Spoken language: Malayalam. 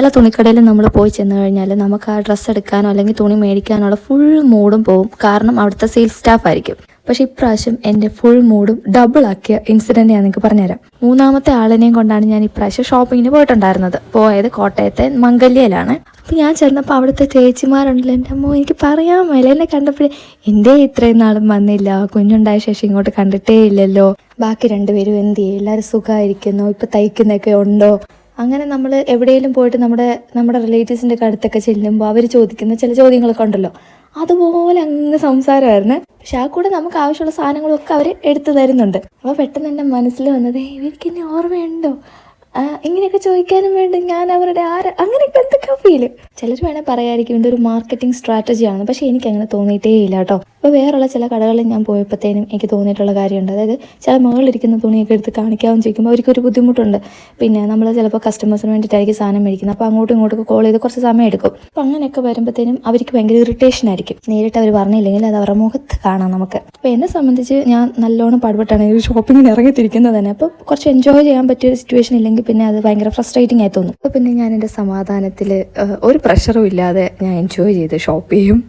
ചില തുണിക്കടയിൽ നമ്മൾ പോയി ചെന്ന് കഴിഞ്ഞാൽ നമുക്ക് ആ ഡ്രസ്സ് എടുക്കാനോ അല്ലെങ്കിൽ തുണി മേടിക്കാനുള്ള ഫുൾ മൂഡും പോവും. കാരണം അവിടുത്തെ സെയിൽസ് സ്റ്റാഫ് ആയിരിക്കും. പക്ഷെ ഇപ്രാവശ്യം എന്റെ ഫുൾ മൂഡും ഡബിൾ ആക്കിയ ഇൻസിഡന്റ് ഞാൻ നിങ്ങൾക്ക് പറഞ്ഞുതരാം. മൂന്നാമത്തെ ആളിനെയും കൊണ്ടാണ് ഞാൻ ഇപ്രാവശ്യം ഷോപ്പിങ്ങിന് പോയിട്ടുണ്ടായിരുന്നത്. പോയത് കോട്ടയത്തെ മംഗല്യയിലാണ്. അപ്പം ഞാൻ ചെന്നപ്പോൾ അവിടുത്തെ ചേച്ചിമാരുണ്ടല്ലോ. എന്റെ അമ്മ എനിക്ക് പറയാൻ മേല. എന്നെ കണ്ടപ്പോഴേ എന്തേ ഇത്രയും നാളും വന്നില്ല? കുഞ്ഞുണ്ടായ ശേഷം ഇങ്ങോട്ട് കണ്ടിട്ടേ ഇല്ലല്ലോ. ബാക്കി രണ്ടുപേരും എന്ത് ചെയ്യും? എല്ലാവരും സുഖമായിരിക്കുന്നു? ഇപ്പം തയ്ക്കുന്നൊക്കെ ഉണ്ടോ? അങ്ങനെ നമ്മൾ എവിടെയെങ്കിലും പോയിട്ട് നമ്മുടെ നമ്മുടെ റിലേറ്റീവ്സിന്റെ അടുത്തൊക്കെ ചെല്ലുമ്പോൾ അവർ ചോദിക്കുന്ന ചില ചോദ്യങ്ങളൊക്കെ ഉണ്ടല്ലോ. അതുപോലെ അങ്ങ് സംസാരമായിരുന്നു. പക്ഷെ ആ കൂടെ നമുക്ക് ആവശ്യമുള്ള സാധനങ്ങളൊക്കെ അവർ എടുത്തു തരുന്നുണ്ട്. അപ്പോൾ പെട്ടെന്ന് എന്റെ മനസ്സിൽ വന്നത് "ഏയ്, ഇവർക്ക് എന്നെ ഓർമ്മയുണ്ടോ? ഇങ്ങനെയൊക്കെ ചോദിക്കാനും വേണ്ടി ഞാൻ അവരുടെ ആര് അങ്ങനെയൊക്കെ എന്തൊക്കെ ഫീൽ. ചിലർ വേണേൽ പറയായിരിക്കും ഇതൊരു മാർക്കറ്റിംഗ് സ്ട്രാറ്റജി സ്ട്രാറ്റജിയാണ് പക്ഷേ എനിക്ക് അങ്ങനെ തോന്നിയിട്ടേ ഇല്ല കേട്ടോ. അപ്പോൾ വേറെയുള്ള ചില കടകളിൽ ഞാൻ പോയപ്പോഴത്തേനും എനിക്ക് തോന്നിയിട്ടുള്ള കാര്യമുണ്ട്. അതായത് ചില മുകളിലിരിക്കുന്ന തുണിയൊക്കെ എടുത്ത് കാണിക്കാമെന്ന് ചോദിക്കുമ്പോൾ അവർക്കൊരു ബുദ്ധിമുട്ടുണ്ട്. പിന്നെ നമ്മൾ ചിലപ്പോൾ കസ്റ്റമേഴ്സിന് വേണ്ടിയിട്ടായിരിക്കും സാധനം മേടിക്കുന്നത്. അപ്പോൾ അങ്ങോട്ടും ഇങ്ങോട്ടും കോൾ ചെയ്ത് കുറച്ച് സമയം എടുക്കും. അപ്പോൾ അങ്ങനെയൊക്കെ വരുമ്പോഴത്തേനും അവർക്ക് ഭയങ്കര ഇറിറ്റേഷൻ ആയിരിക്കും. നേരിട്ട് അവർ പറഞ്ഞില്ലെങ്കിൽ അത് അവരുടെ മുഖത്ത് കാണാം നമുക്ക്. അപ്പോൾ എന്നെ സംബന്ധിച്ച് ഞാൻ നല്ലോണം പാടുപെട്ടാണ് ഈ ഷോപ്പിങ്ങിന് ഇറങ്ങിത്തിരിക്കുന്നത് തന്നെ. അപ്പോൾ കുറച്ച് എൻജോയ് ചെയ്യാൻ പറ്റിയ ഒരു സിറ്റുവേഷൻ ഇല്ലെങ്കിൽ പിന്നെ അത് ഭയങ്കര ഫ്രസ്ട്രേറ്റിംഗ് ആയി തോന്നും. അപ്പോൾ പിന്നെ ഞാൻ എന്റെ സമാധാനത്തിൽ ഒരു പ്രഷറും ഇല്ലാതെ ഞാൻ എൻജോയ് ചെയ്ത് ഷോപ്പ് ചെയ്യും.